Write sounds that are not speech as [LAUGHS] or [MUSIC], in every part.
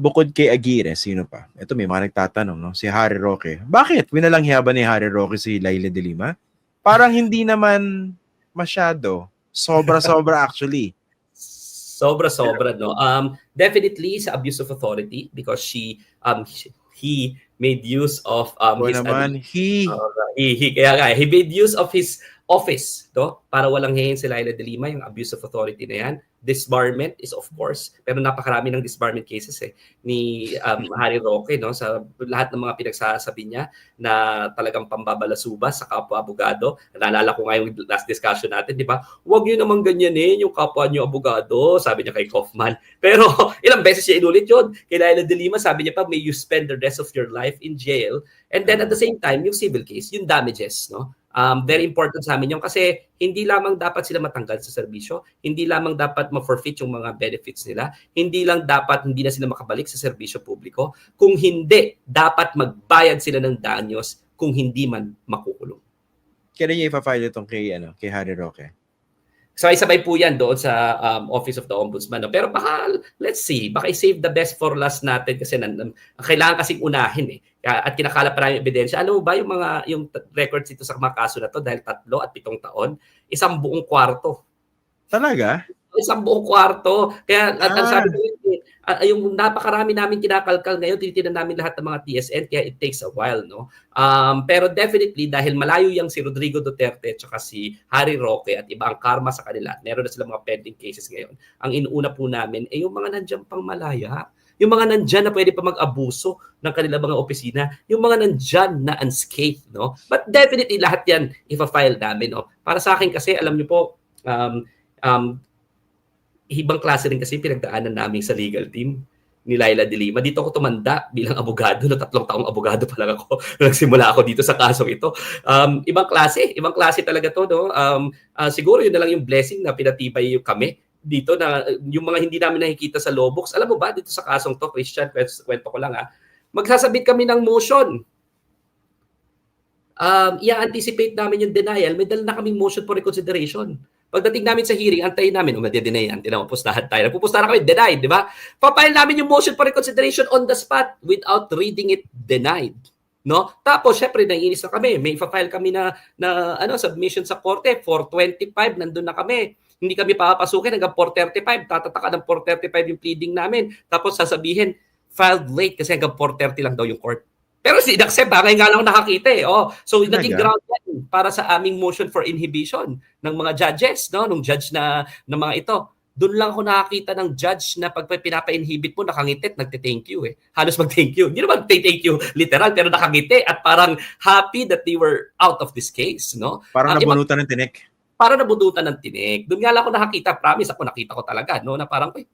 bukod kay Aguirre, sino pa? Ito may mga nagtatanong, no? Si Harry Roque. Bakit? Winalangya ba ni Harry Roque si Laila de Lima? Parang hindi naman masyado. Sobra-sobra [LAUGHS] actually. Sobra-sobra, no? Um, definitely sa abuse of authority because she, um, he made use of um, his, naman, he, Uh, he, he, kaya nga, he made use of his office, no? Para walang hihin si Laila de Lima, yung abuse of authority na yan. Disbarment is of course, pero napakarami ng disbarment cases eh, ni um, Harry Roque, no? Sa lahat ng mga pinagsasabi niya na talagang pambabalasuba sa kapwa abogado. Naalala ko nga yung last discussion natin, di ba? Huwag niyo naman ganyanin yung kapwa niyo abogado, sabi niya kay Kaufman. [LAUGHS] Pero ilang beses siya inulit yun. Kay Laila de Lima, sabi niya pa, may you spend the rest of your life in jail. And then at the same time, yung civil case, yung damages, no? Um, very important sa amin yung kasi hindi lamang dapat sila matanggal sa serbisyo, hindi lamang dapat ma-forfeit yung mga benefits nila, hindi lang dapat hindi na sila makabalik sa serbisyo publiko, kung hindi, dapat magbayad sila ng danyos kung hindi man makukulong. kailan niya ipafile itong kay, ano, kay Harry Roque? Sabay-sabay po yan doon sa um, Office of the Ombudsman. No? Pero baka, let's see, baka i-save the best for last natin kasi nan, kailangan kasing unahin eh. At kinakala pa namin ebidensya. Alam mo ba yung mga yung records dito sa mga kaso na to dahil tatlo at pitong taon, isang buong kwarto. Talaga? Isang buong kwarto. Kaya at ang Ah. sabi ko eh, ah, yung napakarami namin kinakalkal ngayon, tinitingnan namin lahat ng mga TSN kaya it takes a while, no? Um, pero definitely dahil malayo yang si Rodrigo Duterte at si Harry Roque at iba ang karma sa kanila, meron na sila mga pending cases ngayon. Ang inuuna po namin ay yung mga nandiyan pang malaya, yung mga nandyan na pwede pa mag-abuso ng kanila mga opisina, yung mga nandyan na unscathed, no? But definitely lahat yan ipa-file namin, no? Para sa akin kasi, alam niyo po, um, um, ibang klase rin kasi pinagdaanan namin sa legal team ni Laila de Lima. Dito ako tumanda bilang abogado, na tatlong taong abogado pa lang ako. [LAUGHS] Nagsimula ako dito sa kasong ito. Um, ibang klase, ibang klase talaga to. No? Um, ah, siguro yun na lang yung blessing na pinatibay yung kami dito na uh, yung mga hindi namin nakikita sa law books. Alam mo ba, dito sa kasong to, Christian, kwento, kwento ko lang ha, magsasabit kami ng motion. Um, i-anticipate namin yung denial, may dala na kaming motion for reconsideration. Pagdating namin sa hearing, antayin namin, o madi-deny yan, tinawag, pustahan tayo. Nagpupustahan kami, denied, di ba? Papile namin yung motion for reconsideration on the spot without reading it denied. No? Tapos, syempre, naiinis na kami. May file kami na, na ano, submission sa korte. 425, nandun na kami. Hindi kami papapasukin hanggang 435. Tatataka ng 435 yung pleading namin. Tapos sasabihin, filed late kasi hanggang 430 lang daw yung court. Pero si inaccept ha, ngayon nga lang nakakita eh. Oh, so Talaga? naging ground yan para sa aming motion for inhibition ng mga judges, no? Nung judge na ng mga ito. Doon lang ako nakakita ng judge na pag pinapa-inhibit mo, nakangiti at nagte-thank you eh. Halos mag-thank you. Hindi naman thank you literal, pero nakangiti at parang happy that they were out of this case, no? Parang iba- nabunutan ng tinik. para nabudutan ng tinik. Doon nga lang ako nakakita, promise ako nakita ko talaga, no, na parang, "Uy,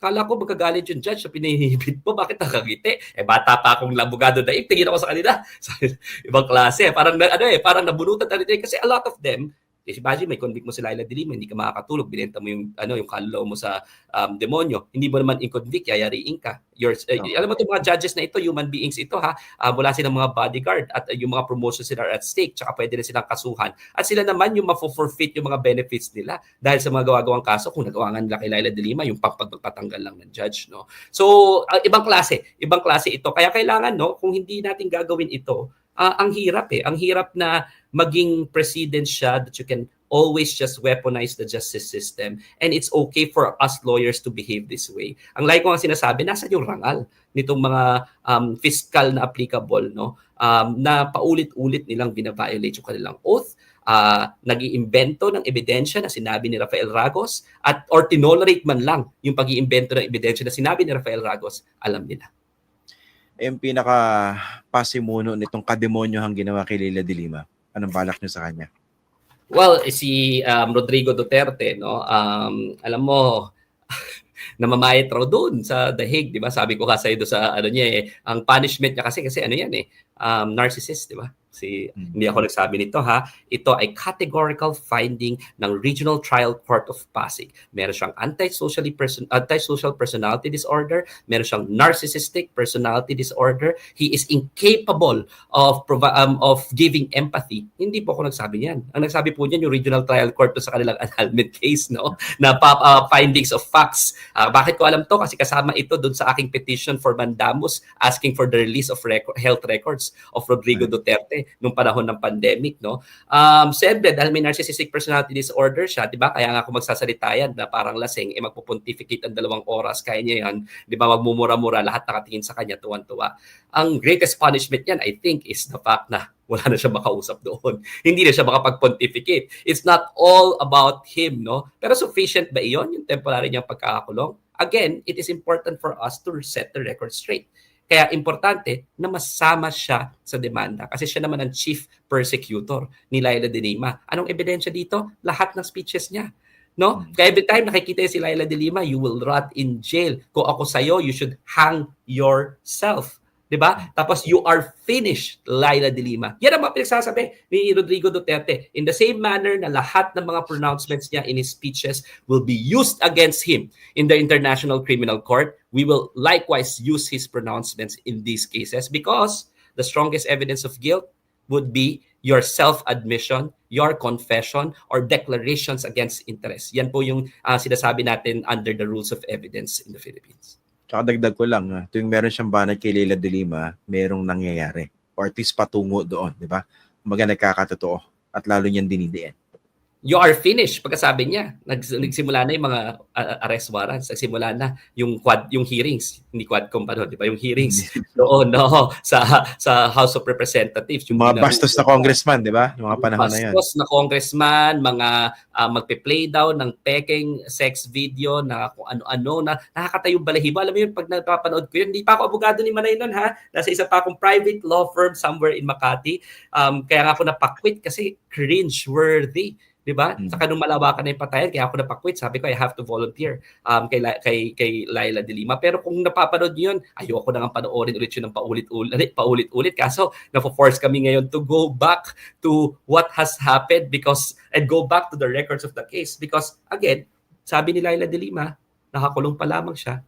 kala ko magkagalit yung judge sa pinahihibit mo, bakit nakangiti? Eh, bata pa akong labugado na tingin ako sa kanila. [LAUGHS] Ibang klase, parang, na- ano eh, parang nabunutan tinik. Kasi a lot of them, eh, imagine, may convict mo si Laila de Lima, hindi ka makakatulog, binenta mo yung, ano, yung kalulaw mo sa um, demonyo, hindi mo naman in-convict, yayariin ka. Yours, eh, Okay. Alam mo itong mga judges na ito, human beings ito ha, Ah, wala silang mga bodyguard at uh, yung mga promotions sila at stake, tsaka pwede rin silang kasuhan. At sila naman yung mafo-forfeit yung mga benefits nila dahil sa mga gawa-gawang kaso kung nagawa nga nila kay Laila de Lima, yung pagpagpatanggal lang ng judge. No? So, ah, ibang klase, ibang klase ito. Kaya kailangan, no, kung hindi natin gagawin ito, ah, ang hirap eh. Ang hirap na maging president siya that you can always just weaponize the justice system and it's okay for us lawyers to behave this way. Ang like ko ang sinasabi, nasa yung rangal nitong mga um, fiscal na applicable no um, na paulit-ulit nilang binaviolate yung kanilang oath uh, nag-iimbento ng ebidensya na sinabi ni Rafael Ragos at or tinolerate man lang yung pag-iimbento ng ebidensya na sinabi ni Rafael Ragos, alam nila. Yung pinaka pasimuno nitong kademonyohang ginawa kay Leila de Lima. Anong balak niyo sa kanya? Well, si um, Rodrigo Duterte, no, um, alam mo, [LAUGHS] namamayat raw doon sa The Hague, di ba? Sabi ko kasi doon sa ano niya eh, ang punishment niya kasi kasi ano yan eh, um, narcissist, di ba? Si Hmm. hindi ako nagsabi nito ha. Ito ay categorical finding ng Regional Trial Court of Pasig. Meron siyang antisocially person antisocial personality disorder, meron siyang narcissistic personality disorder. He is incapable of um, of giving empathy. Hindi po ako nagsabi niyan. Ang nagsabi po niyan yung Regional Trial Court sa kanilang [LAUGHS] annulment case, no? Na uh, findings of facts. Ah, bakit ko alam to? Kasi kasama ito doon sa aking petition for mandamus asking for the release of reco- health records of Rodrigo Duterte nung panahon ng pandemic, no? Um, siyempre, dahil may narcissistic personality disorder siya, di ba? Kaya nga ako magsasalita yan na parang lasing, eh magpupontificate ang dalawang oras, kaya niya yan, di ba? Magmumura-mura, lahat nakatingin sa kanya, tuwan-tuwa. Ang greatest punishment yan, I think, is the fact na wala na siya makausap [LAUGHS] doon. Hindi na siya makapag-pontificate. It's not all about him, no? Pero sufficient ba iyon, yung temporary niyang pagkakakulong? Again, it is important for us to set the record straight. Kaya importante na masama siya sa demanda kasi siya naman ang chief persecutor ni Laila de Lima. Anong ebidensya dito? Lahat ng speeches niya. No? Kaya every time nakikita si Laila de Lima, you will rot in jail. Kung ako sa'yo, you should hang yourself. 'Di ba? Tapos you are finished, Laila de Lima. Yan ang mga pinagsasabi ni Rodrigo Duterte. In the same manner na lahat ng mga pronouncements niya in his speeches will be used against him in the International Criminal Court, we will likewise use his pronouncements in these cases because the strongest evidence of guilt would be your self-admission, your confession, or declarations against interest. Yan po yung ah, sinasabi natin under the rules of evidence in the Philippines. Tsaka dagdag ko lang, ah, tuwing meron siyang banat kay Leila de Lima, merong nangyayari. Or at least patungo doon, di ba? Mga nagkakatotoo at lalo niyang dinidiin. You are finished pagkasabi niya Nags, nagsimula na yung mga uh, arrest warrants nagsimula na yung quad yung hearings hindi quadcom pa doon di ba yung hearings [LAUGHS] doon no sa sa House of Representatives Yung mga bastos na congressman, di ba? Yung mga panahon na yan. bastos na congressman, mga uh, magpe-play daw ng peking sex video na kung ano-ano na nakakatayong balahibo. Alam mo yun, pag napapanood ko yun, hindi pa ako abogado ni Manay nun ha. Nasa isa pa akong private law firm somewhere in Makati. Um, kaya nga ako napakwit kasi cringe-worthy. Di ba? Mm. Saka nung malawakan na yung patayan, kaya ako napakwit. Sabi ko, I have to volunteer um, kay, kay, kay Laila de Lima. Pero kung napapanood niyo yun, ayoko na nga panoorin ulit yun ng paulit-ulit. paulit-ulit. Kaso, na-force kami ngayon to go back to what has happened because and go back to the records of the case because again, sabi ni Laila de Lima, nakakulong pa lamang siya,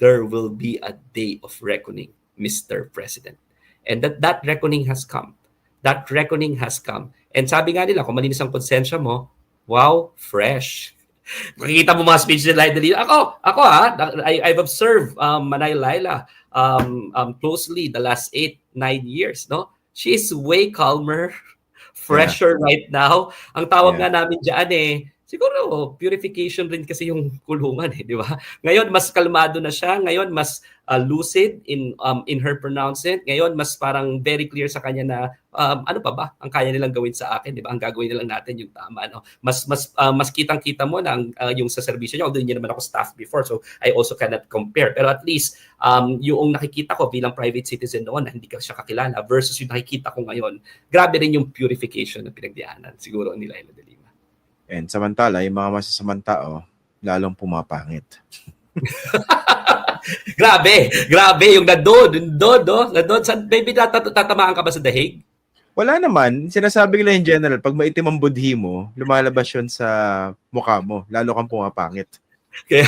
there will be a day of reckoning, Mr. President. And that that reckoning has come. That reckoning has come. And sabi nga nila, kung malinis ang konsensya mo, wow, fresh. [LAUGHS] Makikita mo mga speech ni Laila. Ako, ako ha, I, I've observed um, Manay Laila um, um, closely the last eight, nine years, no? She is way calmer, [LAUGHS] fresher right now. Ang tawag Yeah. nga namin dyan eh, siguro purification rin kasi yung kulungan eh, di ba? Ngayon mas kalmado na siya, ngayon mas uh, lucid in um, in her pronouncement. Ngayon mas parang very clear sa kanya na um, ano pa ba ang kaya nilang gawin sa akin, di ba? Ang gagawin nilang natin yung tama, no? Mas mas uh, mas kitang-kita mo na uh, yung sa serbisyo niya, although hindi naman ako staff before, so I also cannot compare. Pero at least um, yung nakikita ko bilang private citizen noon na hindi ka siya kakilala versus yung nakikita ko ngayon, grabe rin yung purification na pinagdianan siguro ni Laila de Lima. And samantala, yung mga masasamang tao, lalong pumapangit. [LAUGHS] Grabe, grabe yung nandoon, doon, do, nandoon. San, baby, tat- tatamaan ka ba sa dahig? Wala naman. Sinasabi nila in general, pag maitim ang budhi mo, lumalabas yun sa mukha mo. Lalo kang pumapangit. [LAUGHS]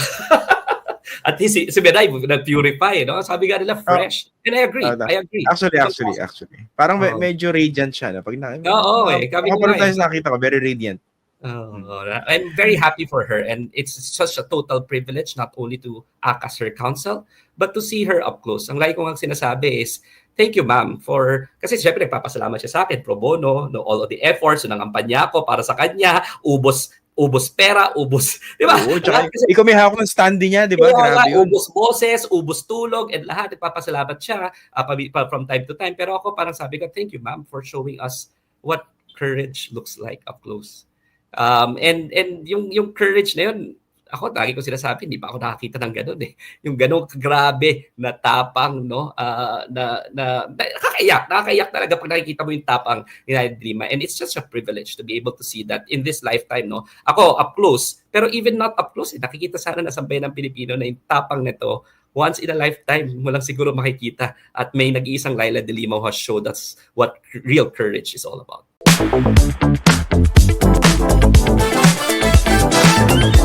At least si, si Miray, nag-purify, no? Sabi nga nila, fresh. And I agree, Oh, I agree. Actually, actually, actually. Parang Oo. medyo radiant siya. Na. Pag na, Oo, eh. Kami Kapag nga, tayo eh. nakita ko, very radiant. Oh, I'm very happy for her and it's such a total privilege not only to act as her counsel but to see her up close. Ang lagi ko nga sinasabi is thank you ma'am for kasi syempre nagpapasalamat siya sa akin pro bono no all of the efforts ng kampanya ko para sa kanya ubos ubos pera ubos [LAUGHS] di ba Oo, tsaka, kasi- ikaw may hawak ng standee niya, di ba? Nga, Grabe yun. ubos boses, ubos tulog, and lahat nagpapasalamat siya uh, from time to time. Pero ako parang sabi ko, thank you ma'am for showing us what courage looks like up close. Um, and and yung yung courage na yun, ako lagi ko sinasabi, hindi pa ako nakakita ng ganun eh. Yung ganun grabe na tapang, no? Ah, na, na, na, nakakaiyak, nakakaiyak talaga pag nakikita mo yung tapang ni Naya Drima. And it's just a privilege to be able to see that in this lifetime, no? Ako, up close, pero even not up close, eh, nakikita sana na sa bayan ng Pilipino na yung tapang nito once in a lifetime mo lang siguro makikita at may nag-iisang Laila de Lima who has showed us what real courage is all about. Thank you.